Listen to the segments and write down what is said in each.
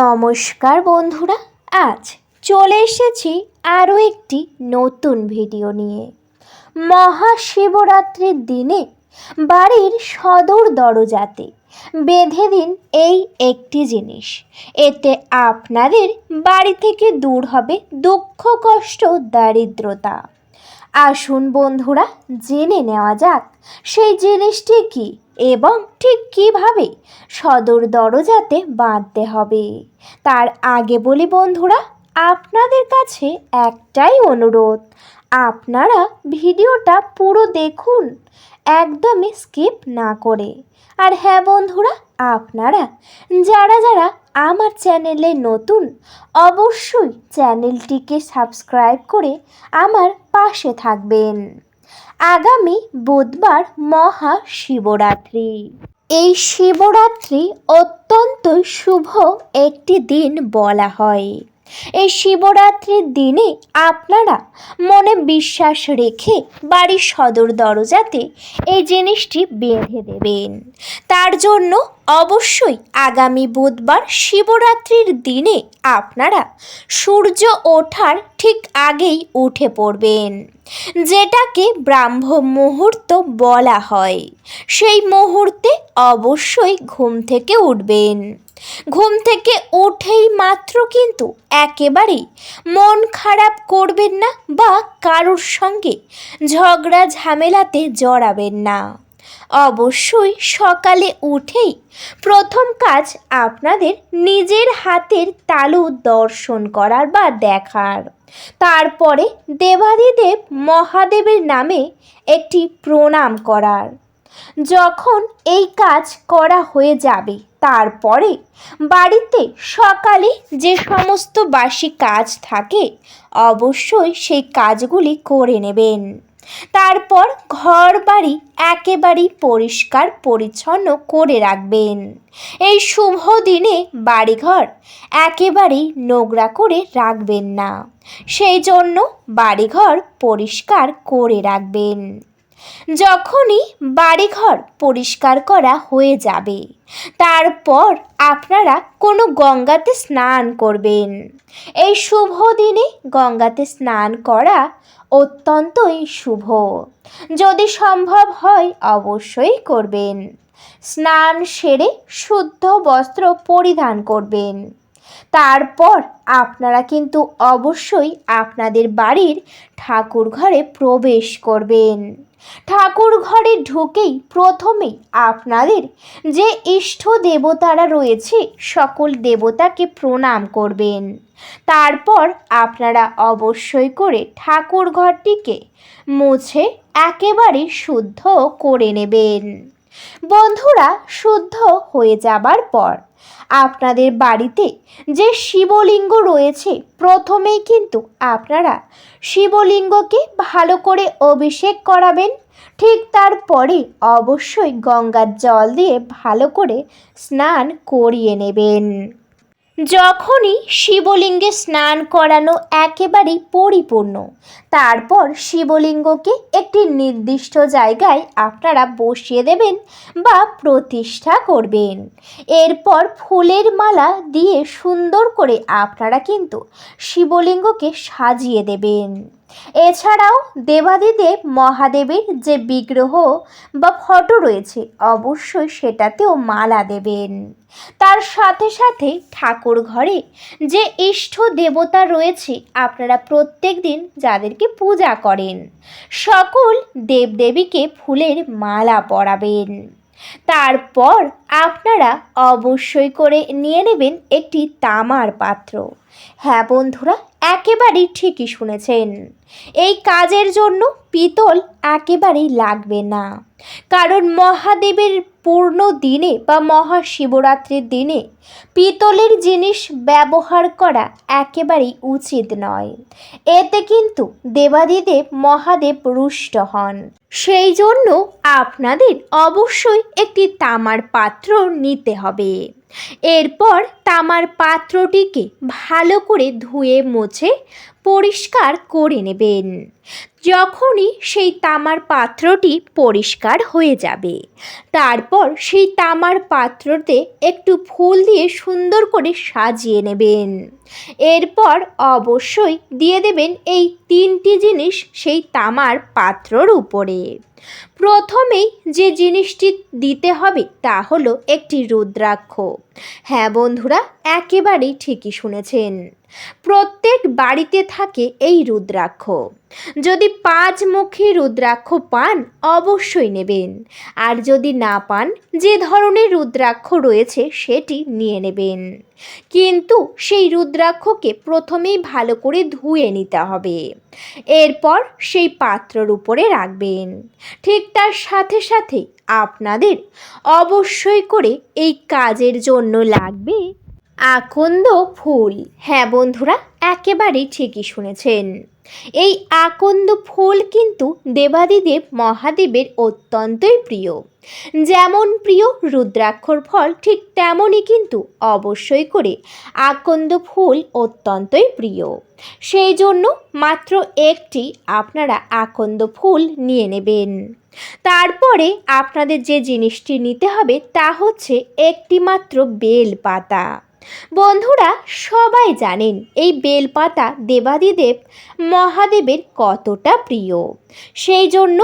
নমস্কার বন্ধুরা, আজ চলে এসেছি আরও একটি নতুন ভিডিও নিয়ে। মহাশিবরাত্রির দিনে বাড়ির সদর দরজাতে বেঁধে দিন এই একটি জিনিস। এতে আপনাদের বাড়ি থেকে দূর হবে দুঃখ, কষ্ট, দারিদ্রতা। আসুন বন্ধুরা, জেনে নেওয়া যাক সেই জিনিসটি কি এবং ঠিক কীভাবে সদর দরজাতে বাঁধতে হবে। তার আগে বলি বন্ধুরা, আপনাদের কাছে একটাই অনুরোধ, আপনারা ভিডিওটা পুরো দেখুন, একদমই স্কিপ না করে। আর হ্যাঁ বন্ধুরা আপনারা, যারা যারা আমার চ্যানেলে নতুন, অবশ্যই চ্যানেলটিকে সাবস্ক্রাইব করে আমার পাশে থাকবেন। আগামী বুধবার মহা শিবরাত্রি। এই শিবরাত্রি অত্যন্ত শুভ একটি দিন বলা হয়। এই শিবরাত্রির দিনে আপনারা মনে বিশ্বাস রেখে বাড়ির সদর দরজাতে এই জিনিসটি বেঁধে দেবেন। তার জন্য অবশ্যই আগামী বুধবার শিবরাত্রির দিনে আপনারা সূর্য ওঠার ঠিক আগেই উঠে পড়বেন। যেটাকে ব্রাহ্ম মুহূর্ত বলা হয়। সেই মুহূর্তে অবশ্যই ঘুম থেকে উঠবেন। ঘুম থেকে উঠেই মাত্র কিন্তু একেবারেই মন খারাপ করবেন না বা কারোর সঙ্গে ঝগড়া ঝামেলাতে জড়াবেন না। অবশ্যই সকালে উঠেই প্রথম কাজ আপনাদের নিজের হাতের তালু দর্শন করার বা দেখার। তারপরে দেবাদিদেব মহাদেবের নামে একটি প্রণাম করার। যখন এই কাজ করা হয়ে যাবে, তারপরে বাড়িতে সকালে যে সমস্ত বাসি কাজ থাকে, অবশ্যই সেই কাজগুলি করে নেবেন। তারপর ঘর বাড়ি একেবারেই পরিষ্কার পরিচ্ছন্ন করে রাখবেন। এই শুভ দিনে বাড়িঘর একেবারেই নোংরা করে রাখবেন না। সেই জন্য বাড়িঘর পরিষ্কার করে রাখবেন। যখনই বাড়িঘর পরিষ্কার করা হয়ে যাবে, তারপর আপনারা কোনো গঙ্গাতে স্নান করবেন। এই শুভ দিনে গঙ্গাতে স্নান করা অত্যন্তই শুভ। যদি সম্ভব হয় অবশ্যই করবেন। স্নান সেরে শুদ্ধ বস্ত্র পরিধান করবেন। তারপর আপনারা কিন্তু অবশ্যই আপনাদের বাড়ির ঠাকুর ঘরে প্রবেশ করবেন। ঠাকুর ঘরে ঢুকেই প্রথমেই আপনাদের যে ইষ্ট দেবতারা রয়েছে, সকল দেবতাকে প্রণাম করবেন। তারপর আপনারা অবশ্যই করে ঠাকুর ঘরটিকে মুছে একেবারে শুদ্ধ করে নেবেন। বন্ধুরা, শুদ্ধ হয়ে যাবার পর। আপনাদের বাড়িতে যে শিবলিঙ্গ রয়েছে, প্রথমেই কিন্তু আপনারা শিবলিঙ্গকে ভালো করে অভিষেক করাবেন। ঠিক তারপরে অবশ্যই গঙ্গার জল দিয়ে ভালো করে স্নান করিয়ে নেবেন। যখনই শিবলিঙ্গে স্নান করানো একেবারেই পরিপূর্ণ, তারপর শিবলিঙ্গকে একটি নির্দিষ্ট জায়গায় আপনারা বসিয়ে দেবেন বা প্রতিষ্ঠা করবেন। এরপর ফুলের মালা দিয়ে সুন্দর করে আপনারা কিন্তু শিবলিঙ্গকে সাজিয়ে দেবেন। এছাড়াও দেবাদিদেব মহাদেবের যে বিগ্রহ বা ফটো রয়েছে, অবশ্যই সেটাতেও মালা দেবেন। তার সাথে সাথে ঠাকুর ঘরে যে ইষ্ট দেবতা রয়েছে, আপনারা প্রত্যেক দিন যাদেরকে পূজা করেন, সকল দেবদেবীকে ফুলের মালা পরাবেন। তারপর আপনারা অবশ্যই করে নিয়ে নেবেন একটি তামার পাত্র। হ্যাঁ বন্ধুরা, একেবারেই ঠিকই শুনেছেন। এই কাজের জন্য পিতল একেবারেই লাগবে না। কারণ মহাদেবের পূর্ণ দিনে বা মহাশিবরাত্রির দিনে পিতলের জিনিস ব্যবহার করা একেবারেই উচিত নয়। এতে কিন্তু দেবাদিদেব মহাদেব রুষ্ট হন। সেই জন্য আপনাদের অবশ্যই একটি তামার পাত্র নিতে হবে। এরপর তামার পাত্রটিকে ভালো করে ধুয়ে মুছে পরিষ্কার করে নেবেন। যখনই সেই তামার পাত্রটি পরিষ্কার হয়ে যাবে, তারপর সেই তামার পাত্রতে একটু ফুল দিয়ে সুন্দর করে সাজিয়ে নেবেন। এরপর অবশ্যই দিয়ে দেবেন এই তিনটি জিনিস সেই তামার পাত্রর উপরে। প্রথমেই যে জিনিসটি দিতে হবে তা হলো একটি রুদ্রাক্ষ। হ্যাঁ বন্ধুরা, একেবারেই ঠিকই শুনেছেন। প্রত্যেক বাড়িতে থাকে এই রুদ্রাক্ষ। যদি পাঁচ মুখী রুদ্রাক্ষ পান, অবশ্যই নেবেন। আর যদি না পান, যে ধরনের রুদ্রাক্ষ রয়েছে, সেটি নিয়ে নেবেন। কিন্তু সেই রুদ্রাক্ষকে প্রথমেই ভালো করে ধুয়ে নিতে হবে। এরপর সেই পাত্রর উপরে রাখবেন। ঠিক তার সাথে সাথে আপনাদের অবশ্যই করে এই কাজের জন্য লাগবে আকন্দ ফুল। হ্যাঁ বন্ধুরা, একেবারেই ঠিকই শুনেছেন। এই আকন্দ ফুল কিন্তু দেবাদিদেব মহাদেবের অত্যন্তই প্রিয়। যেমন প্রিয় রুদ্রাক্ষর ফল, ঠিক তেমনই কিন্তু অবশ্যই করে আকন্দ ফুল অত্যন্তই প্রিয়। সেই জন্য মাত্র একটি আপনারা আকন্দ ফুল নিয়ে নেবেন। তারপরে আপনাদের যে জিনিসটি নিতে হবে তা হচ্ছে একটি মাত্র বেল পাতা বন্ধুরা, সবাই জানেন এই বেলপাতা দেবাদিদেব মহাদেবের কতটা প্রিয়। সেই জন্য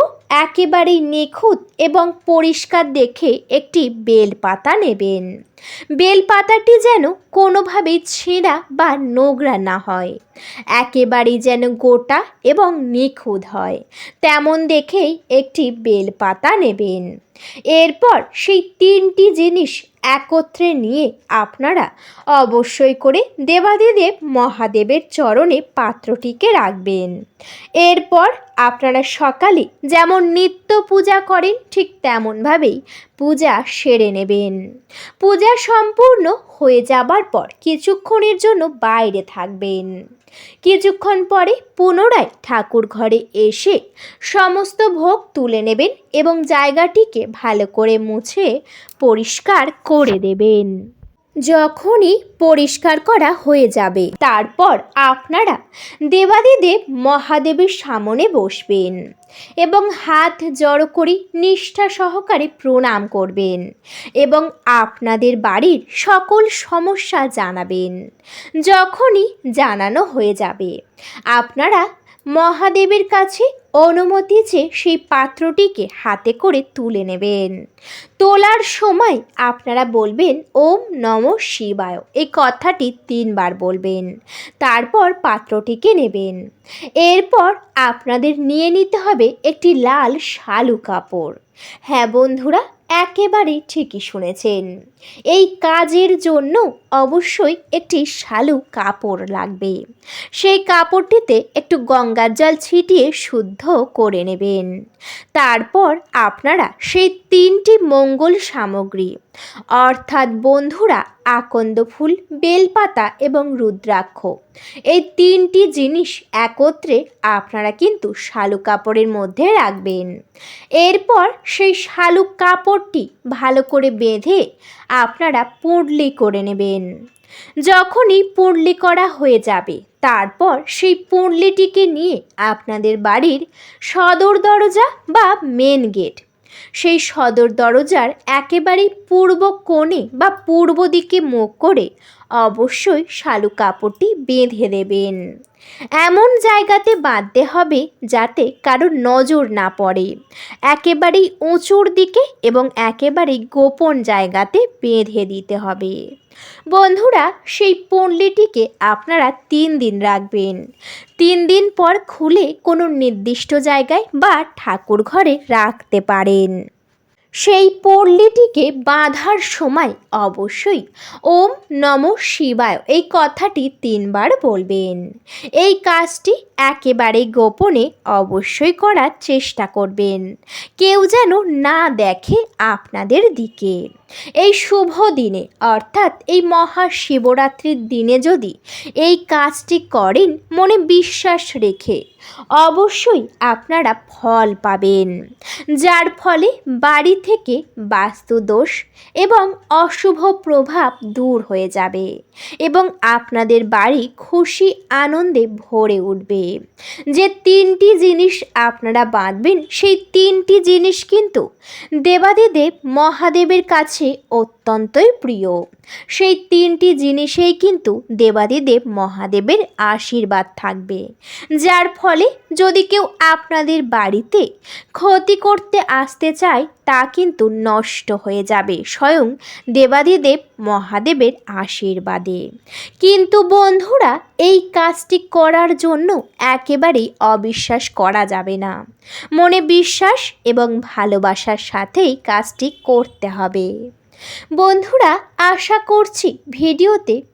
একেবারেই নিখুঁত এবং পরিষ্কার দেখে একটি বেলপাতা নেবেন। বেলপাতাটি যেন কোনোভাবেই ছেঁড়া বা নোংরা না হয়। একেবারেই যেন গোটা এবং নিখুঁত হয়। তেমন দেখেই একটি বেলপাতা নেবেন। এরপর সেই তিনটি জিনিস একত্রে নিয়ে আপনারা অবশ্যই করে দেবাদিদেব মহাদেবের চরণে পাত্রটিকে রাখবেন। এরপর আপনারা সকালে যেমন নিত্য পূজা করেন, ঠিক তেমনভাবেই পূজা সেরে নেবেন। পূজা সম্পূর্ণ হয়ে যাবার পর কিছুক্ষণের জন্য বাইরে থাকবেন। কিছুক্ষণ পরে পুনরায় ঠাকুর ঘরে এসে সমস্ত ভোগ তুলে নেবেন এবং জায়গাটিকে ভালো করে মুছে পরিষ্কার করে দেবেন। যখনই পরিষ্কার করা হয়ে যাবে, তারপর আপনারা দেবাদিদেব মহাদেবের সামনে বসবেন এবং হাত জড়ো করে নিষ্ঠা সহকারে প্রণাম করবেন এবং আপনাদের বাড়ির সকল সমস্যা জানাবেন, যখনই জানানো হয়ে যাবে। আপনারা মহাদেবের কাছে অনুমতি চেয়ে সেই পাত্রটিকে হাতে করে তুলে নেবেন। তোলার সময় আপনারা বলবেন, ওম নম শিবায়। এই কথাটি তিনবার বলবেন, তারপর পাত্রটিকে নেবেন। এরপর আপনাদের নিয়ে নিতে হবে একটি লাল শালু কাপড়। হ্যাঁ বন্ধুরা একেবারেই ঠিকই শুনেছেন। এই কাজের জন্য অবশ্যই একটি শালু কাপড় লাগবে। সেই কাপড়টিতে একটু গঙ্গার জল ছিটিয়ে শুদ্ধ করে নেবেন। তারপর আপনারা সেই তিনটি মঙ্গল সামগ্রী, অর্থাৎ বন্ধুরা আকন্দ ফুল, বেলপাতা এবং রুদ্রাক্ষ, এই তিনটি জিনিস একত্রে আপনারা কিন্তু শালু কাপড়ের মধ্যে রাখবেন। এরপর সেই শালু কাপড়টি ভালো করে বেঁধে আপনারা পুঁডলি করে নেবেন। যখনই পুঁডলি করা হয়ে যাবে, তারপর সেই পুঁডলিটিকে নিয়ে আপনাদের বাড়ির সদর দরজা বা মেন গেট সেই সদর দরজার একেবারেই পূর্ব কোণে বা পূর্ব দিকে মুখ করে অবশ্যই শালু কাপড়টি বেঁধে দেবেন। এমন জায়গাতে বাঁধতে হবে যাতে কারোর নজর না পড়ে। একেবারেই উঁচুর দিকে এবং একেবারেই গোপন জায়গাতে বেঁধে দিতে হবে। বন্ধুরা, সেই পণ্যটিকে আপনারা তিন দিন রাখবেন। তিন দিন পর খুলে কোনো নির্দিষ্ট জায়গায় বা ঠাকুর ঘরে রাখতে পারেন। সেই পল্লীটিকে বাঁধার সময় অবশ্যই ওম নম শিবায় এই কথাটি তিনবার বলবেন। এই কাজটি একেবারে গোপনে অবশ্যই করার চেষ্টা করবেন। কেউ যেন না দেখে আপনাদের দিকে। এই শুভ দিনে, অর্থাৎ এই মহাশিবরাত্রির দিনে যদি এই কাজটি করেন, মনে বিশ্বাস রেখে অবশ্যই আপনারা ফল পাবেন। যার ফলে বাড়িতে থেকে বাস্তু দোষ এবং অশুভ প্রভাব দূর হয়ে যাবে এবং আপনাদের বাড়ি খুশি আনন্দে ভরে উঠবে। যে তিনটি জিনিস আপনারা বাঁধবেন, সেই তিনটি জিনিস কিন্তু দেবাদিদেব মহাদেবের কাছে অত্যন্তই প্রিয়। সেই তিনটি জিনিসেই কিন্তু দেবাদিদেব মহাদেবের আশীর্বাদ থাকবে। যার ফলে যদি কেউ আপনাদের বাড়িতে ক্ষতি করতে আসতে চায়, তা কিন্তু নষ্ট হয়ে যাবে। স্বয়ং দেবাদিদেব মহাদেবের আশীর্বাদে। কিন্তু বন্ধুরা, এই কাজটি করার জন্য একেবারেই অবিশ্বাস করা যাবে না। মনে বিশ্বাস এবং ভালোবাসার সাথেই কাজটি করতে হবে। বন্ধুরা, আশা করছি ভিডিওতে